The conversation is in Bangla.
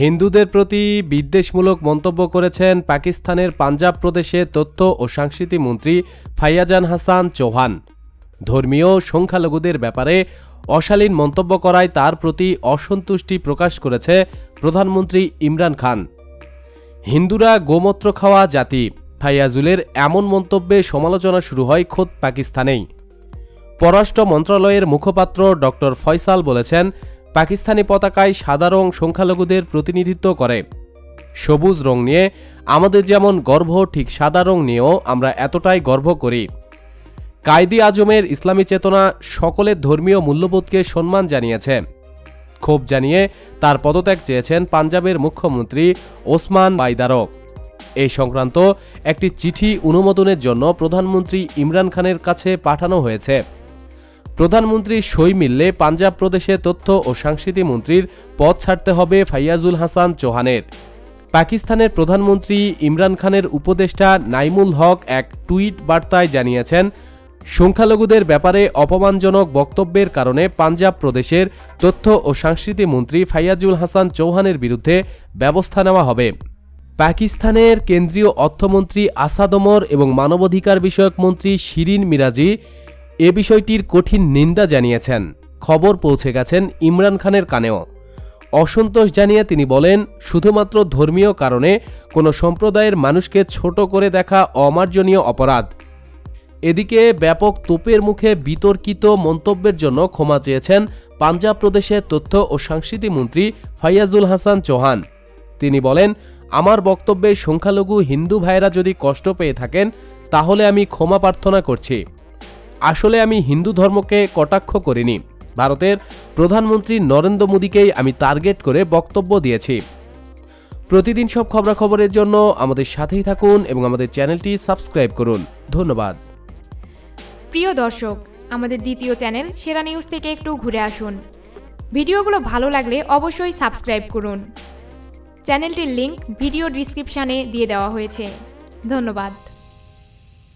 হিন্দুদের প্রতি বিদ্বেষমূলক মন্তব্য করেছেন পাকিস্তানের পাঞ্জাব প্রদেশে তথ্য ও সংস্কৃতি মন্ত্রী ফাইয়াজান হাসান চৌহান। ধর্মীয় সংখ্যালঘুদের ব্যাপারে অশালীন মন্তব্য করায় তার প্রতি অসন্তুষ্টি প্রকাশ করেছে প্রধানমন্ত্রী ইমরান খান। হিন্দুরা গোমূত্র খাওয়া জাতি, ফাইয়াজুলের এমন মন্তব্যে সমালোচনা শুরু হয় খোদ পাকিস্তানেই। পররাষ্ট্র মন্ত্রণালয়ের মুখপাত্র ডক্টর ফয়সাল বলেছেন পাকিস্তানি পতাকায় সাদা রং সংখ্যালঘুদের প্রতিনিধিত্ব করে। সবুজ রং নিয়ে আমাদের যেমন গর্ব, ঠিক সাদা রং নিয়েও আমরা এতটাই গর্ব করি। কায়দি আজমের ইসলামী চেতনা সকলের ধর্মীয় মূল্যবোধকে সম্মান জানিয়েছে। ক্ষোভ জানিয়ে তার পদত্যাগ চেয়েছেন পাঞ্জাবের মুখ্যমন্ত্রী ওসমান বাইদারও এই সংক্রান্ত একটি চিঠি অনুমোদনের জন্য প্রধানমন্ত্রী ইমরান খানের কাছে পাঠানো হয়েছে। প্রধানমন্ত্রী সই মিললে পাঞ্জাব প্রদেশে তথ্য ও সংস্কৃতি মন্ত্রীর পদ ছাড়তে হবে ফাইয়াজুল হাসান চৌহানের। পাকিস্তানের প্রধানমন্ত্রী ইমরান খানের উপদেষ্টা নাইমুল হক এক টুইট বার্তায় জানিয়েছেন, সংখ্যালঘুদের ব্যাপারে অপমানজনক বক্তব্যের কারণে পাঞ্জাব প্রদেশের তথ্য ও সংস্কৃতি মন্ত্রী ফাইয়াজুল হাসান চৌহানের বিরুদ্ধে ব্যবস্থা নেওয়া হবে। পাকিস্তানের কেন্দ্রীয় অর্থমন্ত্রী আসাদ ওমর এবং মানবাধিকার বিষয়ক মন্ত্রী শিরিন মিরাজি এ বিষয়টির কঠিন নিন্দা জানিয়েছেন। খবর পৌঁছে গেছেন ইমরান খানের কানেও। অসন্তোষ জানিয়ে তিনি বলেন, শুধুমাত্র ধর্মীয় কারণে কোনো সম্প্রদায়ের মানুষকে ছোট করে দেখা অমার্জনীয় অপরাধ। এদিকে ব্যাপক তোপের মুখে বিতর্কিত মন্তব্যের জন্য ক্ষমা চেয়েছেন পাঞ্জাব প্রদেশের তথ্য ও সংস্কৃতি মন্ত্রী ফাইয়াজুল হাসান চৌহান। তিনি বলেন, আমার বক্তব্যে সংখ্যালঘু হিন্দু ভাইরা যদি কষ্ট পেয়ে থাকেন, তাহলে আমি ক্ষমা প্রার্থনা করছি। আসলে আমি হিন্দু ধর্মকে কটাক্ষ করিনি। ভারতের প্রধানমন্ত্রী নরেন্দ্র মোদীকেই আমি টার্গেট করে বক্তব্য দিয়েছি। প্রতিদিন সব খবরাখবরের জন্য আমাদের সাথেই থাকুন এবং আমাদের চ্যানেলটি সাবস্ক্রাইব করুন। ধন্যবাদ। প্রিয় দর্শক, আমাদের দ্বিতীয় চ্যানেল সেরা নিউজ থেকে একটু ঘুরে আসুন। ভিডিওগুলো ভালো লাগলে অবশ্যই সাবস্ক্রাইব করুন। চ্যানেলটির লিংক ভিডিও ডিসক্রিপশানে দিয়ে দেওয়া হয়েছে। ধন্যবাদ।